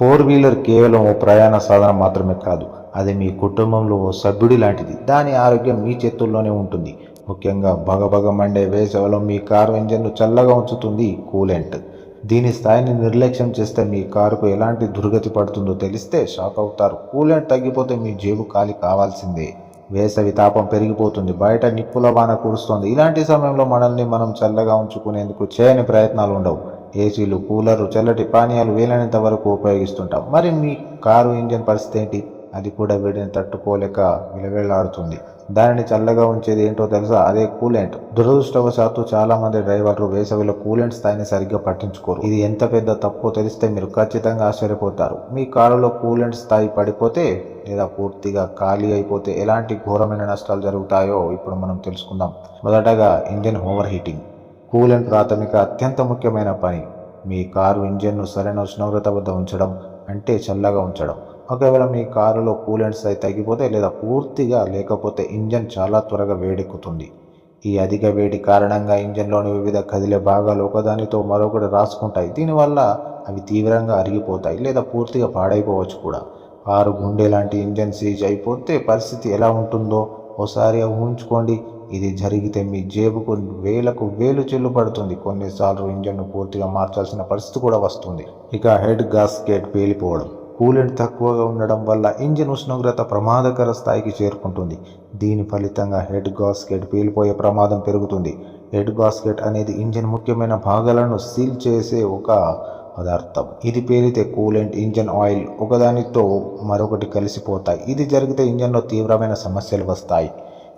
Four wheeler కేవలం ఓ ప్రయాణ సాధనం మాత్రమే కాదు అది మీ కుటుంబంలో ఓ సభ్యుడి లాంటిది. దాని ఆరోగ్యం మీ చేతుల్లోనే ఉంటుంది. ముఖ్యంగా భగభగ మండే వేసవిలో మీ కారు ఇంజన్ను చల్లగా ఉంచుతుంది కూలెంట్. దీని స్థాయిని నిర్లక్ష్యం చేస్తే మీ కారుకు ఎలాంటి దుర్గతి పడుతుందో తెలిస్తే షాక్ అవుతారు. కూలెంట్ తగ్గిపోతే మీ జేబు ఖాళీ కావాల్సిందే. వేసవి తాపం పెరిగిపోతుంది బయట నిప్పుల వాన కురుస్తోంది. ఇలాంటి సమయంలో మనల్ని మనం చల్లగా ఉంచుకునేందుకు చేయని ప్రయత్నాలు ఉండవు. ఏసీలు కూలర్లు చల్లటి పానీయాలు వీలైనంత వరకు ఉపయోగిస్తుంటాం. మరి మీ కారు ఇంజన్ పరిస్థితి ఏంటి? అది కూడా వేడిని తట్టుకోలేక విలవేలాడుతుంది దానిని చల్లగా ఉంచేది ఏంటో తెలుసా? అదే కూలెంట్. దురదృష్టవశాత్తు చాలా మంది డ్రైవర్లు వేసవిలో కూలెంట్ స్థాయిని సరిగ్గా పట్టించుకోరు. ఇది ఎంత పెద్ద తప్పో తెలిస్తే మీరు ఖచ్చితంగా ఆశ్చర్యపోతారు. మీ కారులో కూలెంట్ స్థాయి పడిపోతే లేదా పూర్తిగా ఖాళీ అయిపోతే ఎలాంటి ఘోరమైన నష్టాలు జరుగుతాయో ఇప్పుడు మనం తెలుసుకుందాం. మొదటగా ఇంజన్ ఓవర్ హీటింగ్ కూలెంట్ ప్రాథమిక అత్యంత ముఖ్యమైన పని. మీ కారు ఇంజన్ను సరైన ఉష్ణోగ్రత వద్ద ఉంచడం అంటే చల్లగా ఉంచడం. ఒకవేళ మీ కారులో కూలెంట్ స్థాయి తగ్గిపోతే లేదా పూర్తిగా లేకపోతే ఇంజన్ చాలా త్వరగా వేడెక్కుతుంది. ఈ అధిక వేడి కారణంగా ఇంజన్లోని వివిధ కదిలే భాగాలు ఒకదానితో మరొకటి రాసుకుంటాయి. దీనివల్ల అవి తీవ్రంగా అరిగిపోతాయి లేదా పూర్తిగా పాడైపోవచ్చు కూడా. కారు గుండె లాంటి ఇంజన్ సీజ్ అయిపోతే పరిస్థితి ఎలా ఉంటుందో ఓసారి ఊహించుకోండి. ఇది జరిగితే మీ జేబుకు వేలకు వేలు చెల్లు పడుతుంది కొన్నిసార్లు ఇంజన్ను పూర్తిగా మార్చాల్సిన పరిస్థితి కూడా వస్తుంది. ఇక హెడ్ గాస్కెట్ పేలిపోవడం. కూలెంట్ తక్కువగా ఉండడం వల్ల ఇంజిన్ ఉష్ణోగ్రత ప్రమాదకర స్థాయికి చేరుకుంటుంది. దీని ఫలితంగా హెడ్ గాస్కెట్ పేలిపోయే ప్రమాదం పెరుగుతుంది. హెడ్ గాస్కెట్ అనేది ఇంజిన్ ముఖ్యమైన భాగాలను సీల్ చేసే ఒక పదార్థం. ఇది పేలితే కూలెంట్ ఇంజన్ ఆయిల్ ఒకదానితో మరొకటి కలిసిపోతాయి. ఇది జరిగితే ఇంజన్లో తీవ్రమైన సమస్యలు వస్తాయి.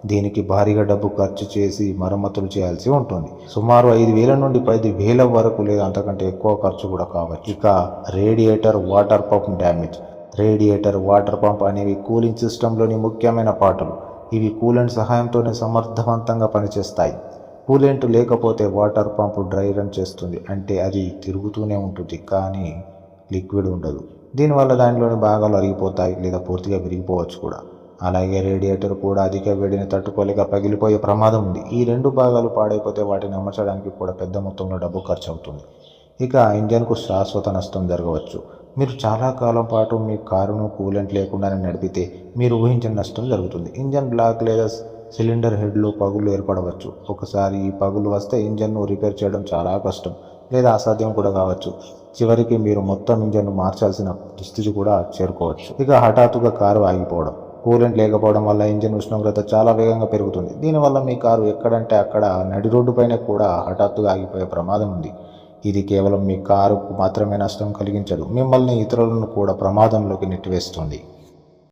దీనికి భారీగా డబ్బు ఖర్చు చేసి మరమ్మతులు చేయాల్సి ఉంటుంది. సుమారు ఐదు వేల నుండి పది వేల వరకు లేదా అంతకంటే ఎక్కువ ఖర్చు కూడా కావచ్చు. ఇక radiator water pump damage. Radiator water pump అనేవి కూలింగ్ సిస్టంలోని ముఖ్యమైన పాటలు. ఇవి కూలెంట్ సహాయంతోనే సమర్థవంతంగా పనిచేస్తాయి. కూలెంట్ లేకపోతే వాటర్ పంప్ డ్రై రన్ చేస్తుంది అంటే అది తిరుగుతూనే ఉంటుంది కానీ లిక్విడ్ ఉండదు. దీనివల్ల దానిలోని భాగాలు అరిగిపోతాయి లేదా పూర్తిగా విరిగిపోవచ్చు కూడా. అలాగే రేడియేటర్ కూడా అధిక వేడిని తట్టుకోలేక పగిలిపోయే ప్రమాదం ఉంది. ఈ రెండు భాగాలు పాడైపోతే వాటిని అమర్చడానికి కూడా పెద్ద మొత్తంలో డబ్బు ఖర్చు అవుతుంది ఇక ఇంజన్కు శాశ్వత నష్టం జరగవచ్చు. మీరు చాలా కాలం పాటు మీ కారును కూలెంట్ లేకుండానే నడిపితే మీరు ఊహించిన నష్టం జరుగుతుంది. ఇంజన్ బ్లాక్ లేదా సిలిండర్ హెడ్లో పగులు ఏర్పడవచ్చు. ఒకసారి ఈ పగులు వస్తే ఇంజన్ను రిపేర్ చేయడం చాలా కష్టం లేదా అసాధ్యం కూడా కావచ్చు. చివరికి మీరు మొత్తం ఇంజన్ను మార్చాల్సిన దుస్థితి కూడా చేరుకోవచ్చు. ఇక హఠాత్తుగా కారు ఆగిపోవడం. కూలెంట్ లేకపోవడం వల్ల ఇంజిన్ ఉష్ణోగ్రత చాలా వేగంగా పెరుగుతుంది. దీనివల్ల మీ కారు ఎక్కడంటే అక్కడ నడి రోడ్డు పైన కూడా హఠాత్తుగా ఆగిపోయే ప్రమాదం ఉంది. ఇది కేవలం మీ కారుకు మాత్రమే నష్టం కలిగించదు. మిమ్మల్ని ఇతరులను కూడా ప్రమాదంలోకి నెట్టివేస్తుంది.